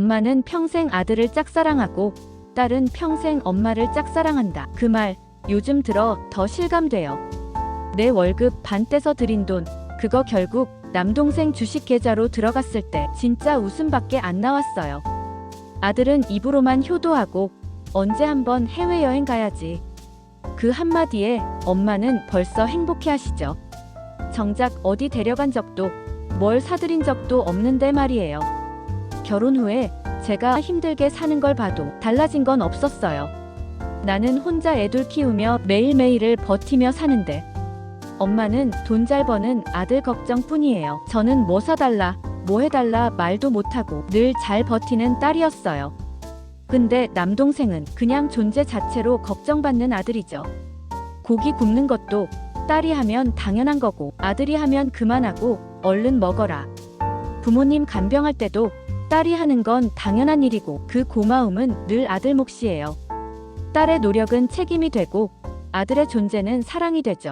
엄마는 평생 아들을 짝사랑하고 딸은 평생 엄마를 짝사랑한다. 그 말 요즘 들어 더 실감돼요. 내 월급 반 떼서 들인 돈 그거 결국 남동생 주식 계좌로 들어갔을 때 진짜 웃음밖에 안 나왔어요. 아들은 입으로만 효도하고 언제 한번 해외여행 가야지. 그 한마디에 엄마는 벌써 행복해 하시죠. 정작 어디 데려간 적도 뭘 사드린 적도 없는데 말이에요. 결혼 후에 제가 힘들게 사는 걸 봐도 달라진 건 없었어요. 나는 혼자 애들 키우며 매일매일을 버티며 사는데 엄마는 돈 잘 버는 아들 걱정 뿐이에요. 저는 뭐 사달라, 뭐 해달라 말도 못하고 늘 잘 버티는 딸이었어요. 근데 남동생은 그냥 존재 자체로 걱정받는 아들이죠. 고기 굽는 것도 딸이 하면 당연한 거고 아들이 하면 그만하고 얼른 먹어라. 부모님 간병할 때도 딸이 하는 건 당연한 일이고 그 고마움은 늘 아들 몫이에요. 딸의 노력은 책임이 되고 아들의 존재는 사랑이 되죠.